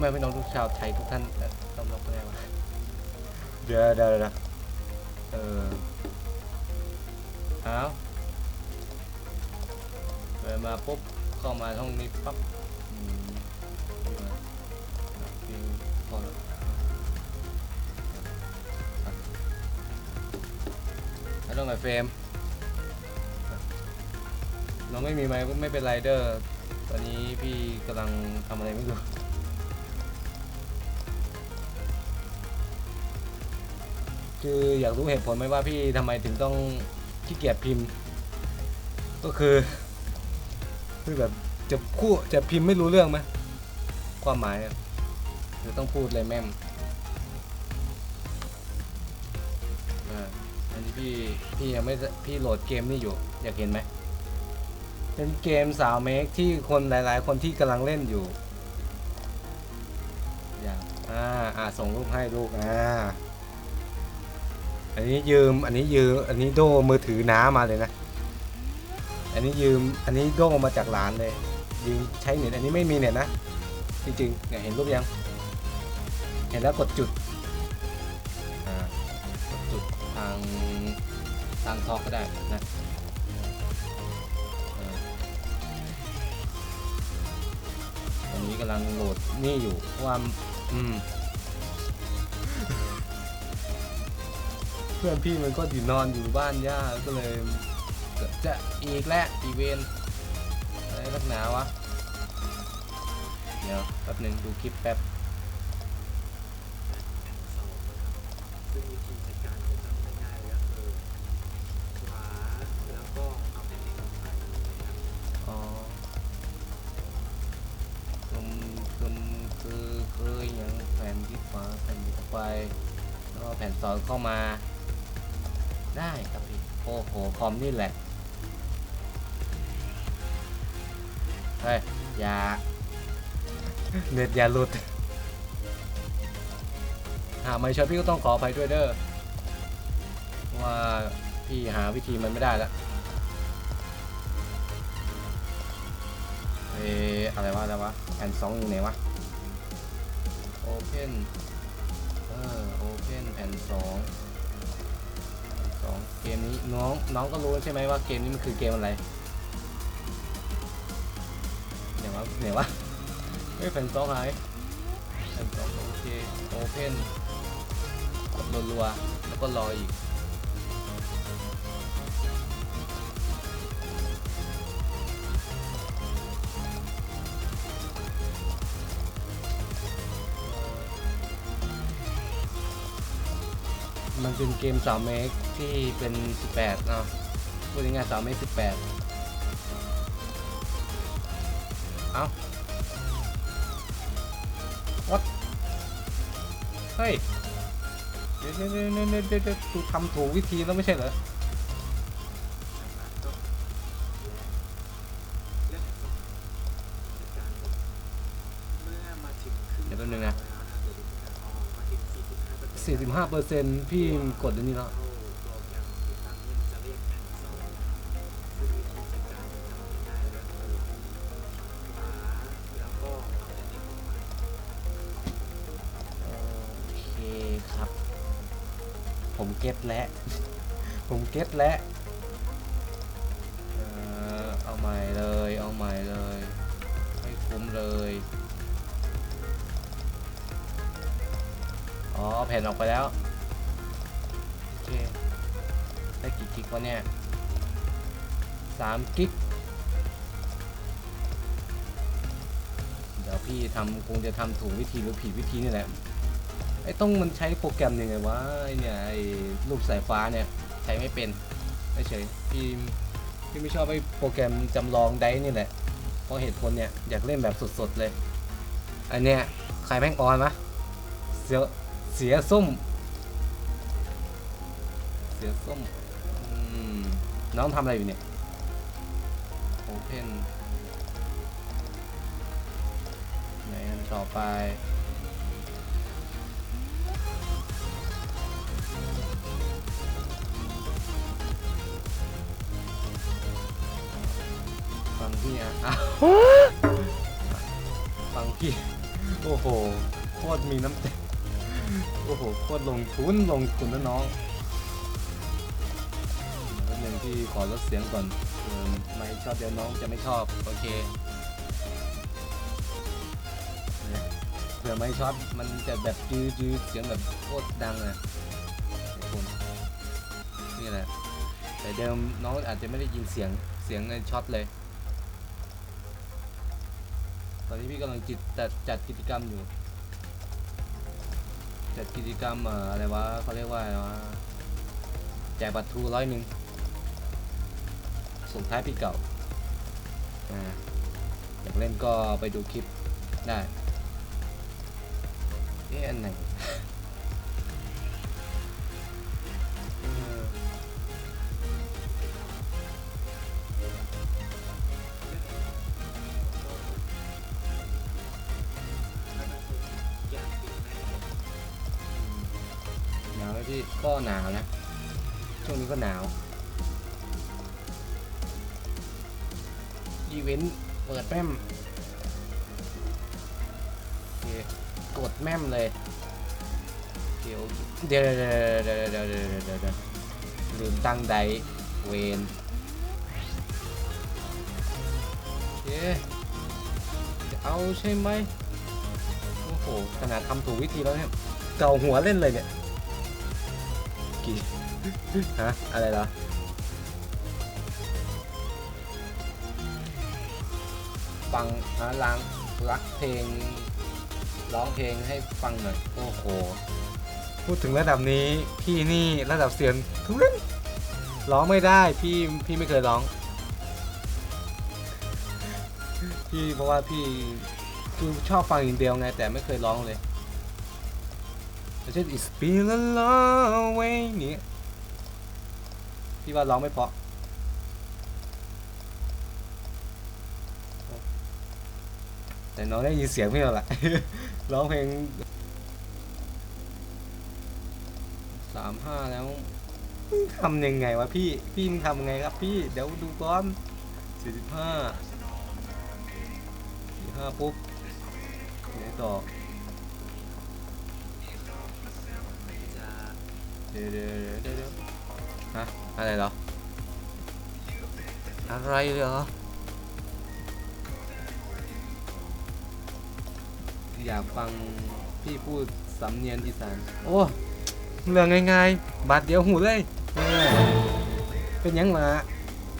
แม่พี่น้องทุกชาวไทยทุกท่านต้อนรับกันแล้วะเดี๋ยวเดี๋ยวเดี๋ยวเออเอาเปิดมาปุ๊บเข้ามาห้องนี้ปั๊บอืมนี่มาอะพี่พอแล้วอะแล้วต้องไงเฟรมอะเราไม่มีไม้ไม่เป็นไรเดอร์ ตอนนี้พี่กำลังทำอะไรไม่รู้ คืออยากรู้เหตุผลไหมว่าพี่ทำไมถึงต้องขี้เกียจพิมพ์ ก็คือคือแบบจะพูดจะพิมพ์ไม่รู้เรื่องไหมความหมายคือต้องพูดเลยแม่มอ่าอันนี้พี่พี่ยังไม่พี่โหลดเกมนี่อยู่ อยากเห็นไหมเป็นเกมสาวเมคที่คนหลาย ๆ คนที่กำลังเล่นอยู่อย่างอ่าอ่าส่งรูปให้ลูกอ่า อันนี้ยืม อันนี้ยืม อันนี้โดมือถือน้ามาเลยนะ อันนี้ยืม อันนี้โดมาจากร้านเลย ยืมใช้เน็ต อันนี้ไม่มีเน็ตนะ จริงๆเนี่ยเห็นรูปยัง เห็นแล้วกดจุด อ่ากดจุดทางทางทอกก็ได้นะตอนนี้กำลังโหลดนี่อยู่เพราะว่าอืม เพื่อนพี่มันก็อยู่นอนอยู่บ้านย่าก็เลยจะอีกแล้วอีเวนต์อะไรนักหนาวะ เดี๋ยวแป๊บหนึ่งดูคลิปแป๊บคือขวาแล้วก็เอาแผ่นดินออกไปนะครับอ๋อคือคือคืออย่างแผ่นที่ขวาแผ่นที่ไปแล้วแผ่นสอนเข้ามา ได้ครับพี่ โอ้โห คอมนี่แหละ เฮ้ย อย่า เน็ตอย่าหลุดหาไม่ชอพี่ก็ต้องขออภัยด้วยเด้อว่าพี่หาวิธีมันไม่ได้แล้วเอออะไรวะอะไรวะแผ่นสองอยู่ไหนวะ Open เออ Open แผ่นแผ่นสอง เกมนี้น้องน้องก็รู้ใช่ไหมว่าเกมนี้มันคือเกมอะไรไหนวะไหนวะเฮ้ยแผ่นสองหายแผ่นสองโอเคโอเพนกดรัวๆแล้วก็รออีก มันเป็นเกมสามเมกที่เป็น 18เนาะพูดง่ายๆสามเมก18 เอ้า what เฮ้ย เดี๋ยวเดี๋ยวเดี๋ยวเดี๋ยวเดี๋ยวเดี๋ยวกูทำถูกวิธีแล้วไม่ใช่เหรอ 45เปอร์เซ็นต์45เปอร์เซ็นต์พี่กดอันนี้แล้วเดี๋ยวนี้แล้วก็เอาแผ่นดินออกไปโอเคครับ ผมเก็ตแล้ว ผมเก็ตแล้ว นออกไปแล้ว โอเค ได้กี่กิกวะเนี่ยสามกิก เดี๋ยวพี่ทำคงจะทำถูกวิธีหรือผิดวิธีนี่แหละ ไอ้ต้องมันใช้โปรแกรมยังไงวะไอเนี่ยไอ้รูปสายฟ้าเนี่ย ใช้ไม่เป็นไม่เฉยพี่พี่ไม่ชอบไอ้โปรแกรมจำลองได้นี่แหละ เพราะเหตุผลเนี่ย อยากเล่นแบบสดๆเลย อันเนี้ยใครแม่งออนมะเสีย เสียส้ม เสียส้มอืมน้องทำอะไรอยู่เนี่ยโอเพนไหนอันต่อไปฟังพี่อะอ้าวฟังพี่ โอ้โห โคตรมีน้ำใจ โอ้โหโคตรลงทุนลงทุนนะน้องแล้วหนึ่งที่ขอลดเสียงก่อนเออไม่ชอบเดี๋ยวน้องจะไม่ชอบ โอเคเผื่อไม่ชอบมันจะแบบจืดจืดเสียงแบบโคตรดังเลยนนี่แหละ แต่เดิมน้องอาจจะไม่ได้ยินเสียงเสียงในช็อตเลย ตอนนี้พี่กำลังจิตจัดจัดกิจกรรมอยู่ จัดกิจกรรมเอ่ออะไรวะเขาเรียกว่าอะไรวะแจกบัตรทูร้อยหนึ่งส่งท้ายปีเก่าอ่าอยากเล่นก็ไปดูคลิปได้เอ๊ะอันไหน ก็หนาวนะ ช่วงนี้ก็หนาวอีเวนต์เปิดแม่มกดแม่มเลย เดี๋ยวเดี๋ยวเดี๋ยวเดี๋ยวเดี๋ยวเดี๋ยวลืมตั้งไดเวนเคจะเอาใช่ไหมโอ้โหขนาดทำถูกวิธีแล้วเนี่ย เก่าหัวเล่นเลยเนี่ย กี่ฮะอะไรเหรอฟังฮะล้างรักเพลง ร้องเพลงให้ฟังหน่อยโอ้โหพูดถึงระดับนี้พี่นี่ระดับเสียงทุเรศร้องไม่ได้พี่พี่ไม่เคยร้องพี่เพราะว่าพี่คือชอบฟังอย่างเดียวไงแต่ไม่เคยร้องเลย เช่น It's been a long way นี้พี่ว่าร้องไม่เพราะแต่น้องได้ยินเสียงพี่แล้วล่ะร้องเพลงสามห้าแล้วทำยังไงวะพี่ พี่มึงทำยังไงครับพี่ เดี๋ยวดูก่อนสี่สิบห้าสี่ห้าปุ๊บไหนต่อ เดี๋ยวเดี๋ยวเดี๋ยวเดี๋ยวฮะอะไรเหรอ อะไรเหรอ อยากฟังพี่พูดสำเนียงอีสาน โอ้ เรื่องง่ายๆ บาดเดียวหูเลยเออเป็นยังมา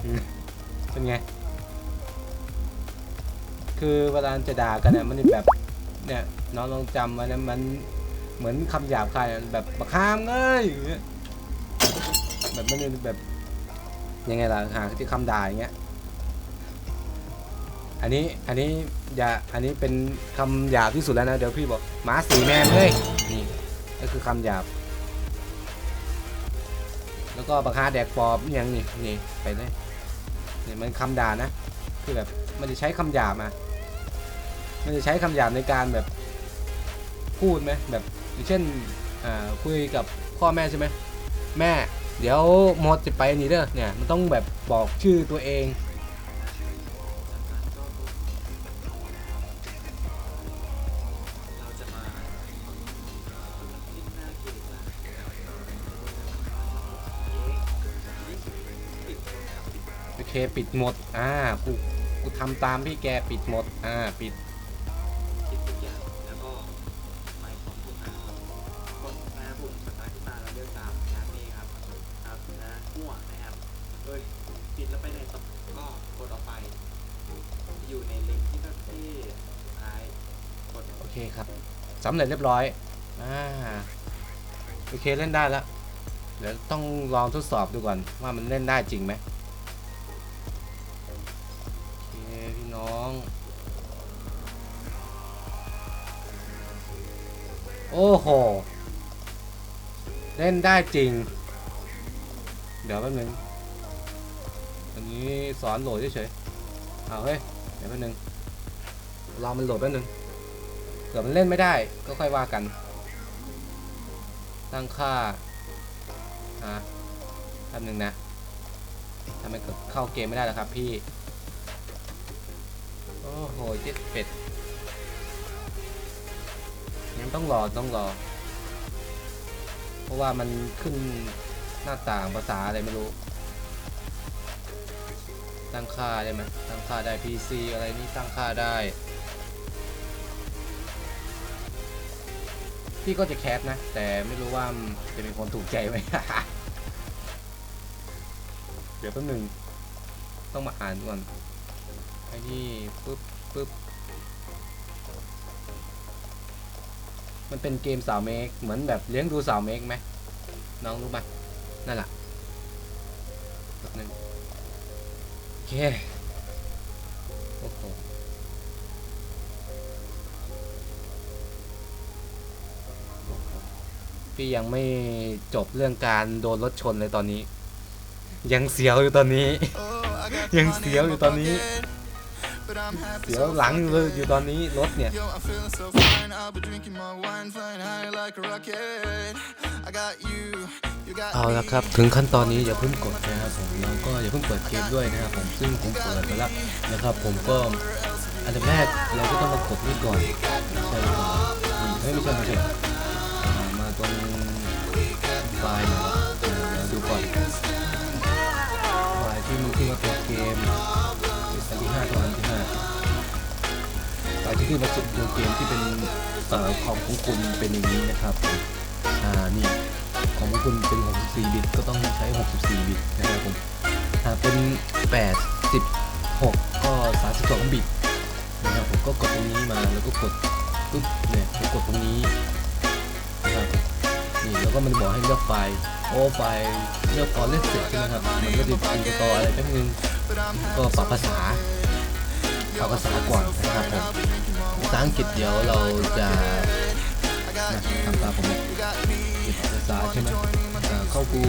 อืมเป็นไง คือเวลาจะด่ากันเนี่ยมันแบบ เนี่ยน้องลองจำไว้นะมัน เหมือนคำหยาบคายแบบบักฮามเลยอย่างเงี้ยแบบมันเป็นแบบยังไงล่ะหาที่คำด่าอย่างเงี้ยอันนี้อันนี้อย่าอันนี้เป็นคำหยาบที่สุดแล้วนะเดี๋ยวพี่บอกหมาสีแมนเลยนี่ก็คือคำหยาบ แล้วก็บักฮาแดกปอบอย่างนี่นี่ไปเลยนี่มันคำด่านะคือแบบมันจะใช้คำหยาบมามันจะใช้คำหยาบในการแบบพูดไหมแบบ อย่างเช่นอ่าคุยกับพ่อแม่ใช่ไหมแม่ เดี๋ยวมดจะไปนี่เด้อเนี่ยมันต้องแบบบอกชื่อตัวเองโอเคปิดหมด อ่า กู กูทำตามพี่แกปิดหมด อ่า ปิดำเร็จเรียบร้อยอ่าโอเคเล่นได้แล้ว เดี๋ยวต้องลองทดสอบดูก่อนว่ามันเล่นได้จริงไหมโอเคพี่น้อง โอ้โห เล่นได้จริง เดี๋ยวแป๊บนึงอันนี้สอนโหลดเฉยๆเอาเฮ้ย เดี๋ยวแป๊บนึงรอมันโหลดแป๊บนึง เกิดมันเล่นไม่ได้ก็ค่อยว่ากัน ตั้งค่าอะแป๊บนึงนะทำไมเข้าเกมไม่ได้แล้วครับพี่ โอ้โหเจ็ดเป็ดยังต้องรอต้องรอ เพราะว่ามันขึ้นหน้าต่างภาษาอะไรไม่รู้ ตั้งค่าได้ไหมตั้งค่าได้ PC อะไรนี่ตั้งค่าได้ พี่ก็จะแคสนะ แต่ไม่รู้ว่าจะเป็นคนถูกใจไหม เดี๋ยวแป๊บหนึงต้องมาอ่านก่อนไอ้นี่ปึ๊บปึ๊บมันเป็นเกมสาวเมกเหมือนแบบเลี้ยงดูสาวเมกไหมน้องรู้ไหมนั่นแหละแป๊บหนึงโอเคโอ้โห พี่ยังไม่จบเรื่องการโดนรถชนเลยตอนนี้ ยังเสียวอยู่ตอนนี้ ยังเสียวอยู่ตอนนี้ เสียวหลังอยู่เลยอยู่ตอนนี้รถเนี่ย Yo, I'm feeling so fine. I'll be drinking my wine, flying high like a rocket. I got you, you got เอาละ me. ครับ ถึงขั้นตอนนี้อย่าเพิ่งกดนะครับผมแล้วก็อย่าเพิ่งเปิดเกมด้วยนะครับผมซึ่งผมเปิดไปแล้วนะครับ ผมก็อันดับแรกเราก็ต้องมากดนี่ก่อนใช่หรือเปล่านี่เฮ้ยไม่ใช่ไม่ใช่อ่ามาตรง ไฟล์หน่อยเดี๋ยวดูก่อนไฟล์ที่มันขึ้นมาตัวเกมอันที่ห้าตัวอันที่ห้าไฟล์ที่ขึ้นมาสุดตัวเกมที่เป็นเอ่อของของคุณเป็นอย่างนี้นะครับอ่านี่ของคุณเป็น64บิตก็ต้องใช้ 64 บิตนะครับผมถ้าเป็น 86 ก็ 32 บิตนะครับผมก็กดตรงนี้มาแล้วก็กดปุ๊บเนี่ยกดตรงนี้ นี่แล้วก็มันบอกให้เลือกไฟล์โอ้ไฟล์เลือกตอนเล่นเสร็จใช่ไหมครับ มันก็จะอินสตออะไรแป๊บนึงก็ปรับภาษาปรับภาษาก่อนนะครับผมภาษาอังกฤษเดี๋ยวเราจะนะทำตามผมเลยปิดภาษาใช่ไหมเข้ากู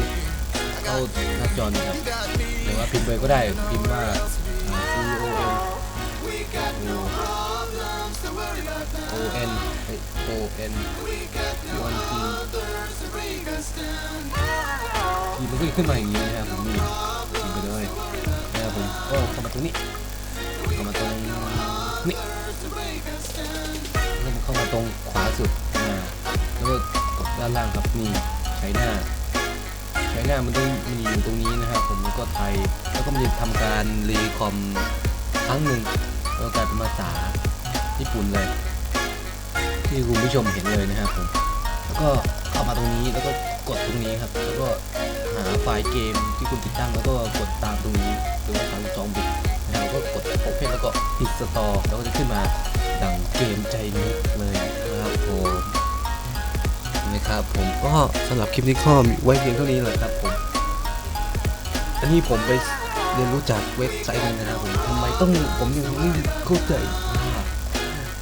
เข้าหน้าจอนี่ครับหรือว่าพิมพ์ไปก็ได้พิมพ์ว่า C O M O N O N O N T ทีมันก็จะขึ้นมาอย่างนี้นะครับผมนี่พิมพ์ไปเลยนะครับผมก็เข้ามาตรงนี้เข้ามาตรงนี้แล้วมันเข้ามาตรงขวาสุดอ่าแล้วก็กดด้านล่างครับนี่ใช้หน้าใช้หน้ามันต้องมีอยู่ตรงนี้นะครับผมแล้วก็ไทยแล้วก็มันจะทำการรีคอมครั้งหนึ่งแล้วกลายเป็นภาษาญี่ปุ่นเลยที่คุณผู้ชมเห็นเลยนะครับผมแล้วก็ เข้ามาตรงนี้แล้วก็กดตรงนี้ครับ แล้วก็หาไฟล์เกมที่คุณติดตั้งแล้วก็กดตามตรงนี้หรือว่า32บิตนะครับแล้วก็กดโอเพนแล้วก็ปิดสตอร์แล้วก็จะขึ้นมาดังเกมใจนึกเลยนะครับผมนะครับผมก็สำหรับคลิปนี้ก็มีไว้เพียงเท่านี้เลยครับผมอันนี้ผมไปเรียนรู้จากเว็บไซต์นึงนะครับผมทำไมต้องผมยังไม่เข้าใจ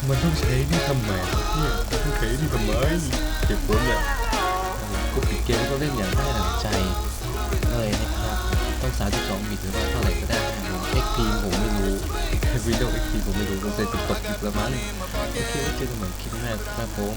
มันต้องใช้นี่ทำไมเนี่ยต้องใช้นี่ทำไมเจ็บผมเนี่ย ผิดเกมก็เล่นอย่างได้ดังใจเลยนะครับ ต้อง 32 บิตหรือว่าเท่าไหร่ก็ได้นะครับผม XP ผมไม่รู้ Windows XP ผมไม่รู้ต้องใช้ติดตกอีกประมาณโอเคไว้เจอกันใหม่คลิปหน้าครับผม